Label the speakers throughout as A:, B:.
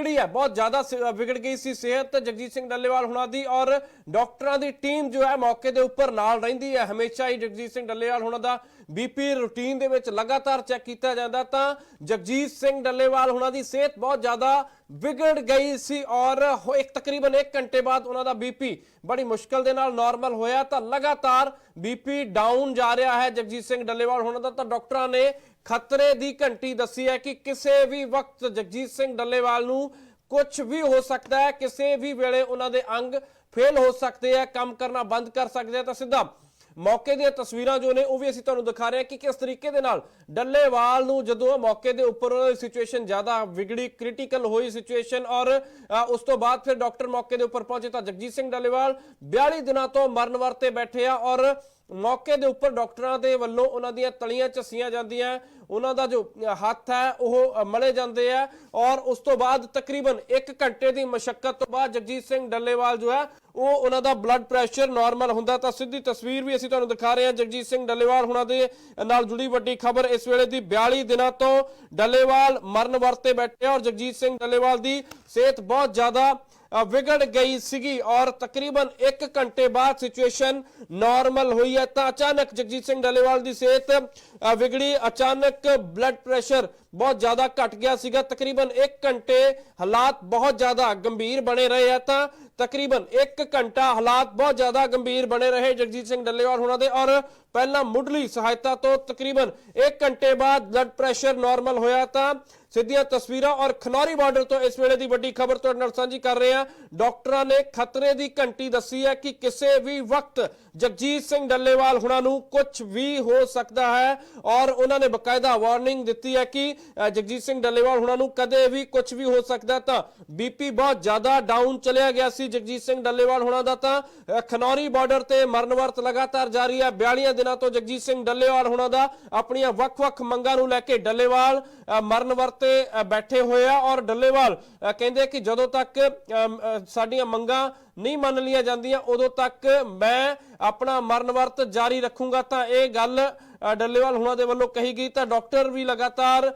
A: ਵਿਗੜੀ ਹੈ। ਬਹੁਤ ਜ਼ਿਆਦਾ ਵਿਗੜ ਗਈ ਸੀ ਸਿਹਤ। ਜਗਜੀਤ ਸਿੰਘ ਡੱਲੇਵਾਲ ਹੁਣਾਂ ਦੀ ਔਰ ਡਾਕਟਰਾਂ ਦੀ ਟੀਮ ਜੋ ਹੈ ਮੌਕੇ ਦੇ ਉੱਪਰ ਨਾਲ ਰਹਿੰਦੀ ਹੈ। ਹਮੇਸ਼ਾ ਹੀ ਜਗਜੀਤ ਸਿੰਘ ਡੱਲੇਵਾਲ ਹੁਣਾਂ ਦਾ ਬੀਪੀ ਰੂਟੀਨ ਦੇ ਵਿੱਚ ਲਗਾਤਾਰ ਚੈੱਕ ਕੀਤਾ ਜਾਂਦਾ। ਤਾਂ ਜਗਜੀਤ ਸਿੰਘ ਡੱਲੇਵਾਲ ਹੁਣਾਂ ਦੀ ਸਿਹਤ ਬਹੁਤ ਜ਼ਿਆਦਾ ਵਿਗੜ ਗਈ ਸੀ ਔਰ ਇੱਕ ਤਕਰੀਬਨ 1 ਘੰਟੇ ਬਾਅਦ ਉਹਨਾਂ ਦਾ ਬੀਪੀ ਬੜੀ ਮੁਸ਼ਕਲ ਦੇ ਨਾਲ ਨਾਰਮਲ ਹੋਇਆ ਤਾਂ ਲਗਾਤਾਰ ਬੀਪੀ ਡਾਊਨ ਜਾ ਰਿਹਾ ਹੈ। ਜਗਜੀਤ ਸਿੰਘ ਡੱਲੇਵਾਲ ਹੁਣਾਂ ਦਾ ਤਾਂ ਡਾਕਟਰਾਂ ਨੇ ਖਤਰੇ ਦੀ ਘੰਟੀ ਦੱਸੀ ਹੈ ਕਿ ਕਿਸੇ ਵੀ ਵਕਤ ਜਗਜੀਤ ਸਿੰਘ ਡੱਲੇਵਾਲ ਨੂੰ ਕੁਝ ਵੀ ਹੋ ਸਕਦਾ ਹੈ, ਕਿਸੇ ਵੀ ਵੇਲੇ ਉਹਨਾਂ ਦੇ ਅੰਗ ਫੇਲ ਹੋ ਸਕਦੇ ਆ ਕੰਮ ਕਰਨਾ ਬੰਦ ਕਰ ਸਕਦੇ ਆ ਤਾਂ ਸਿੱਧਾ ਮੌਕੇ ਦੀਆਂ ਤਸਵੀਰਾਂ ਜੋ ਨੇ ਉਹ ਵੀ ਅਸੀਂ ਤੁਹਾਨੂੰ ਦਿਖਾ ਰਹੇ ਹਾਂ ਕਿ ਕਿਸ ਤਰੀਕੇ ਦੇ ਨਾਲ ਡੱਲੇਵਾਲ ਨੂੰ ਜਦੋਂ ਮੌਕੇ ਦੇ ਉੱਪਰ ਸਿਚੁਏਸ਼ਨ ਜ਼ਿਆਦਾ ਵਿਗੜੀ ਕ੍ਰਿਟੀਕਲ ਹੋਈ ਸਿਚੁਏਸ਼ਨ ਔਰ ਅ, ਉਸ ਤੋਂ ਬਾਅਦ ਫਿਰ ਡਾਕਟਰ ਮੌਕੇ ਦੇ ਉੱਪਰ ਪਹੁੰਚੇ ਤਾਂ ਜਗਜੀਤ ਸਿੰਘ ਡੱਲੇਵਾਲ 42 ਦਿਨਾਂ ਤੋਂ ਮਰਨ ਵਰਤੇ ਬੈਠੇ ਆ ਔਰ ਮੌਕੇ ਦੇ ਉੱਪਰ ਡਾਕਟਰਾਂ ਦੇ ਵੱਲੋਂ ਉਹਨਾਂ ਦੀਆਂ ਤਲੀਆਂ ਝੱਸੀਆਂ ਜਾਂਦੀਆਂ, ਉਹਨਾਂ ਦਾ ਜੋ ਹੱਥ ਹੈ, ਉਹ ਮਲੇ ਜਾਂਦੇ ਆ ਔਰ ਉਸ ਤੋਂ ਬਾਅਦ ਤਕਰੀਬਨ 1 ਘੰਟੇ ਦੀ ਮਸ਼ੱਕਤ ਤੋਂ ਬਾਅਦ ਜਗਜੀਤ ਸਿੰਘ ਡੱਲੇਵਾਲ ਜੋ ਹੈ, ਉਹ ਉਹਨਾਂ ਦਾ ਬਲੱਡ ਪ੍ਰੈਸ਼ਰ ਨਾਰਮਲ ਹੁੰਦਾ ਤਾਂ ਸਿੱਧੀ ਤਸਵੀਰ ਵੀ ਅਸੀਂ ਤੁਹਾਨੂੰ ਦਿਖਾ ਰਹੇ ਹਾਂ ਜਗਜੀਤ ਸਿੰਘ ਡੱਲੇਵਾਲ ਹੁਣਾਂ ਦੇ ਨਾਲ ਜੁੜੀ ਵੱਡੀ ਖਬਰ ਇਸ ਵੇਲੇ ਦੀ 42 ਦਿਨਾਂ ਤੋਂ ਡੱਲੇਵਾਲ ਮਰਨ ਵਰਤੇ ਬੈਠੇ ਔਰ ਜਗਜੀਤ ਸਿੰਘ ਡੱਲੇਵਾਲ ਦੀ ਸਿਹਤ ਬਹੁਤ ਜ਼ਿਆਦਾ ਵਿਗੜ ਗਈ ਸੀਗੀ ਔਰ ਤਕਰੀਬਨ 1 ਘੰਟੇ ਬਾਅਦ ਸਿਚੁਏਸ਼ਨ ਨਾਰਮਲ ਹੋਈ ਹੈ। ਤਾਂ ਅਚਾਨਕ ਜਗਜੀਤ ਸਿੰਘ ਡੱਲੇਵਾਲ ਦੀ ਸਿਹਤ ਵਿਗੜੀ। ਅਚਾਨਕ ਬਲੱਡ ਪ੍ਰੈਸ਼ਰ ਬਹੁਤ ਜ਼ਿਆਦਾ ਘਟ ਗਿਆ ਸੀਗਾ। ਤਕਰੀਬਨ 1 ਘੰਟੇ ਹਾਲਾਤ ਬਹੁਤ ਜ਼ਿਆਦਾ ਗੰਭੀਰ ਬਣੇ ਰਹੇ ਆ। ਤਾਂ ਤਕਰੀਬਨ 1 ਘੰਟਾ ਹਾਲਾਤ ਬਹੁਤ ਜ਼ਿਆਦਾ ਗੰਭੀਰ ਬਣੇ ਰਹੇ ਜਗਜੀਤ ਸਿੰਘ ਡੱਲੇਵਾਲ ਹੁਣਾਂ ਦੇ। ਔਰ ਪਹਿਲਾਂ ਮੁੱਢਲੀ ਸਹਾਇਤਾ ਤੋਂ ਤਕਰੀਬਨ 1 ਘੰਟੇ ਬਾਅਦ ਬਲੱਡ ਪ੍ਰੈਸ਼ਰ ਨਾਰਮਲ ਹੋਇਆ। ਤਾਂ ਸਿੱਧੀਆਂ ਤਸਵੀਰਾਂ ਔਰ ਖਨੌਰੀ ਬਾਰਡਰ ਤੋਂ ਇਸ ਵੇਲੇ ਦੀ ਵੱਡੀ ਖਬਰ ਤੁਹਾਡੇ ਨਾਲ ਸਾਂਝੀ ਕਰ ਰਹੇ ਹਾਂ। ਡਾਕਟਰਾਂ ਨੇ ਖਤਰੇ ਦੀ ਘੰਟੀ ਦੱਸੀ ਹੈ ਕਿ ਕਿਸੇ ਵੀ ਵਕਤ ਜਗਜੀਤ ਸਿੰਘ ਡੱਲੇਵਾਲ ਹੁਣਾਂ ਨੂੰ ਕੁਝ ਵੀ ਹੋ ਸਕਦਾ ਹੈ ਔਰ ਉਹਨਾਂ ਨੇ ਬਕਾਇਦਾ ਵਾਰਨਿੰਗ ਦਿੱਤੀ ਹੈ ਕਿ ਜਗਜੀਤ ਸਿੰਘ ਡੱਲੇਵਾਲ ਹੁਣਾਂ ਨੂੰ ਕਦੇ ਵੀ ਕੁਝ ਵੀ ਹੋ ਸਕਦਾ ਤਾਂ ਬੀਪੀ ਬਹੁਤ ਜ਼ਿਆਦਾ ਡਾਊਨ ਚਲਿਆ ਗਿਆ ਸੀ ਜਗਜੀਤ ਸਿੰਘ ਡੱਲੇਵਾਲ ਹੁਣਾਂ ਦਾ ਤਾਂ ਖਨੌਰੀ ਬਾਰਡਰ ਤੇ ਮਰਨ ਵਰਤ ਲਗਾਤਾਰ ਜਾਰੀ ਹੈ। 42 ਦਿਨਾਂ ਤੋਂ ਜਗਜੀਤ ਸਿੰਘ ਡੱਲੇਵਾਲ ਹੁਣਾਂ ਦਾ ਆਪਣੀਆਂ ਵੱਖ-ਵੱਖ ਮੰਗਾਂ ਨੂੰ ਲੈ ਕੇ ਡੱਲੇਵਾਲ ਅ, ਮਰਨ ਬੈਠੇ ਹੋਏ ਆ ਔਰ ਡੱਲੇਵਾਲ ਕਹਿੰਦੇ ਕਿ ਜਦੋਂ ਤੱਕ ਅਮ, ਸਾਡੀਆਂ ਮੰਗਾਂ ਨਹੀਂ ਮੰਨ ਲਈਆਂ ਜਾਂਦੀਆਂ, ਉਦੋਂ ਤੱਕ ਮੈਂ ਆਪਣਾ ਮਰਨ ਵਰਤ ਜਾਰੀ ਰੱਖੂੰਗਾ। ਤਾਂ ਇਹ ਗੱਲ ਡੱਲੇਵਾਲ ਹੁਣਾਂ ਦੇ ਵੱਲੋਂ ਕਹੀ ਗਈ। ਤਾਂ ਡਾਕਟਰ ਵੀ ਲਗਾਤਾਰ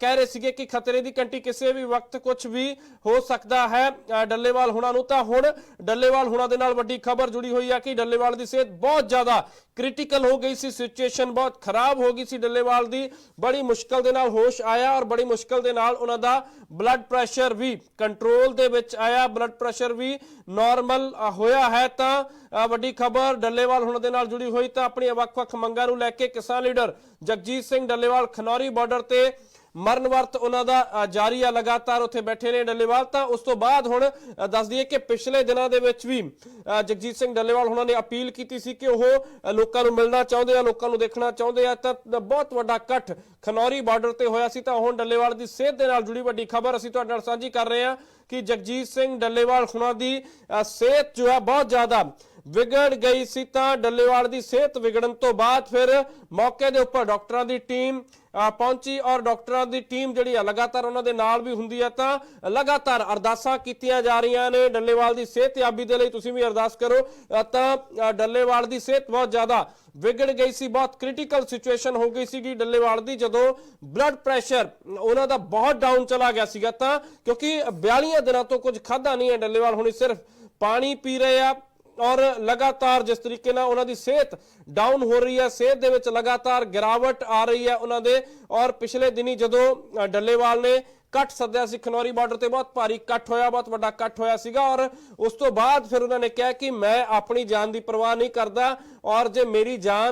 A: ਕਹਿ ਰਹੇ ਸੀਗੇ ਕਿ ਖਤਰੇ ਦੀ ਘੰਟੀ ਕਿਸੇ ਵੀ ਵਕਤ ਕੁਝ ਵੀ ਹੋ ਸਕਦਾ ਹੈ ਡੱਲੇਵਾਲ ਹੁਣਾਂ ਨੂੰ। ਤਾਂ ਹੁਣ ਡੱਲੇਵਾਲ ਹੁਣਾਂ ਦੇ ਨਾਲ ਵੱਡੀ ਖਬਰ ਜੁੜੀ ਹੋਈ ਹੈ ਕਿ ਡੱਲੇਵਾਲ ਦੀ ਸਿਹਤ ਬਹੁਤ ਜ਼ਿਆਦਾ ਕ੍ਰਿਟੀਕਲ ਹੋ ਗਈ ਸੀ। ਸਿਚੁਏਸ਼ਨ ਬਹੁਤ ਖਰਾਬ ਹੋ ਗਈ ਸੀ ਡੱਲੇਵਾਲ ਦੀ। ਬੜੀ ਮੁਸ਼ਕਲ ਦੇ ਨਾਲ ਹੋਸ਼ ਆਇਆ ਔਰ ਬੜੀ ਮੁਸ਼ਕਲ ਦੇ ਨਾਲ ਉਹਨਾਂ ਦਾ ਬਲੱਡ ਪ੍ਰੈਸ਼ਰ ਵੀ ਕੰਟਰੋਲ ਦੇ ਵਿੱਚ ਆਇਆ। ਬਲੱਡ ਪ੍ਰੈਸ਼ਰ ਵੀ ਨਾਰਮਲ ਹੋਇਆ ਹੈ ਤਾਂ ਵੱਡੀ ਖਬਰ ਡੱਲੇਵਾਲ ਹੁਣ ਦੇ ਨਾਲ ਜੁੜੀ ਹੋਈ ਤਾਂ ਆਪਣੀਆਂ ਵੱਖ-ਵੱਖ ਮੰਗਾਂ ਨੂੰ ਲੈ ਕੇ ਕਿਸਾਨ ਲੀਡਰ ਜਗਜੀਤ ਸਿੰਘ ਡੱਲੇਵਾਲ ਖਨੌਰੀ ਬਾਰਡਰ ਤੇ ਮਰਨ ਵਰਤ ਉਹਨਾਂ ਦਾ ਜਾਰੀ ਆ ਲਗਾਤਾਰ ਉੱਥੇ ਬੈਠੇ ਨੇ ਡੱਲੇਵਾਲ। ਤਾਂ ਉਸ ਤੋਂ ਬਾਅਦ ਹੁਣ ਅ, ਦੱਸ ਦਈਏ ਕਿ ਪਿਛਲੇ ਦਿਨਾਂ ਦੇ ਵਿੱਚ ਵੀ ਜਗਜੀਤ ਸਿੰਘ ਡੱਲੇਵਾਲ ਉਹਨਾਂ ਨੇ ਅਪੀਲ ਕੀਤੀ ਸੀ ਕਿ ਉਹ ਲੋਕਾਂ ਨੂੰ ਮਿਲਣਾ ਚਾਹੁੰਦੇ ਆ ਲੋਕਾਂ ਨੂੰ ਦੇਖਣਾ ਚਾਹੁੰਦੇ ਆ। ਤਾਂ ਬਹੁਤ ਵੱਡਾ ਇਕੱਠ ਖਨੌਰੀ ਬਾਰਡਰ ਤੇ ਹੋਇਆ ਸੀ। ਤਾਂ ਹੁਣ ਡੱਲੇਵਾਲ ਦੀ ਸਿਹਤ ਦੇ ਨਾਲ ਜੁੜੀ ਵੱਡੀ ਖਬਰ ਅਸੀਂ ਤੁਹਾਡੇ ਨਾਲ ਸਾਂਝੀ ਕਰ ਰਹੇ ਹਾਂ ਕਿ ਜਗਜੀਤ ਸਿੰਘ ਡੱਲੇਵਾਲ ਹੁਣਾਂ ਦੀ ਸਿਹਤ ਜੋ ਹੈ ਬਹੁਤ ਜ਼ਿਆਦਾ ਵਿਗੜ ਗਈ ਸੀ ਤਾਂ ਡੱਲੇਵਾਲ ਦੀ ਸਿਹਤ ਵਿਗੜਨ ਤੋਂ ਬਾਅਦ ਫਿਰ ਮੌਕੇ ਦੇ ਉੱਪਰ ਡਾਕਟਰਾਂ ਦੀ ਟੀਮ ਪਹੁੰਚੀ ਔਰ ਡਾਕਟਰਾਂ ਦੀ ਟੀਮ ਜਿਹੜੀ ਆ, ਲਗਾਤਾਰ ਉਹਨਾਂ ਦੇ ਨਾਲ ਵੀ ਹੁੰਦੀ ਹੈ ਤਾਂ ਲਗਾਤਾਰ ਅਰਦਾਸਾਂ ਕੀਤੀਆਂ ਜਾ ਰਹੀਆਂ ਨੇ। ਡੱਲੇਵਾਲ ਦੀ ਸਿਹਤਯਾਬੀ ਦੇ ਲਈ ਤੁਸੀਂ ਵੀ ਅਰਦਾਸ ਕਰੋ। ਤਾਂ ਡੱਲੇਵਾਲ ਦੀ ਸਿਹਤ ਬਹੁਤ ਜ਼ਿਆਦਾ ਵਿਗੜ ਗਈ ਸੀ, ਬਹੁਤ ਕ੍ਰਿਟੀਕਲ ਸਿਚੁਏਸ਼ਨ ਹੋ ਗਈ ਸੀਗੀ ਡੱਲੇਵਾਲ ਦੀ ਜਦੋਂ ਬਲੱਡ ਪ੍ਰੈਸ਼ਰ ਉਹਨਾਂ ਦਾ ਬਹੁਤ ਡਾਊਨ ਚਲਾ ਗਿਆ ਸੀਗਾ ਤਾਂ ਕਿਉਂਕਿ 42 ਦਿਨਾਂ ਤੋਂ ਕੁਝ ਖਾਦਾ ਨਹੀਂ ਹੈ ਡੱਲੇਵਾਲ, ਹੁਣੀ ਸਿਰਫ ਪਾਣੀ ਪੀ ਰਹੇ ਆ। ਔਰ ਲਗਾਤਾਰ ਜਿਸ ਤਰੀਕੇ ਨਾਲ ਉਹਨਾਂ ਦੀ ਸਿਹਤ ਡਾਊਨ ਹੋ ਰਹੀ ਹੈ, ਸਿਹਤ ਦੇ ਵਿੱਚ ਲਗਾਤਾਰ ਗਿਰਾਵਟ ਆ ਰਹੀ ਹੈ ਉਹਨਾਂ ਦੇ, ਔਰ ਪਿਛਲੇ ਦਿਨੀ ਜਦੋਂ ਡੱਲੇਵਾਲ ਨੇ ਕੱਟ ਸੱਦਿਆ ਸੀ ਖਨੌਰੀ ਬਾਰਡਰ ਤੇ, ਬਹੁਤ ਭਾਰੀ ਕੱਟ ਹੋਇਆ, ਬਹੁਤ ਵੱਡਾ ਕੱਟ ਹੋਇਆ ਸੀਗਾ, ਔਰ ਉਸ ਤੋਂ ਬਾਅਦ ਫਿਰ ਉਹਨਾਂ ਨੇ ਕਿਹਾ ਕਿ ਮੈਂ ਆਪਣੀ ਜਾਨ ਦੀ ਪਰਵਾਹ ਨਹੀਂ ਕਰਦਾ, ਔਰ ਜੇ ਮੇਰੀ ਜਾਨ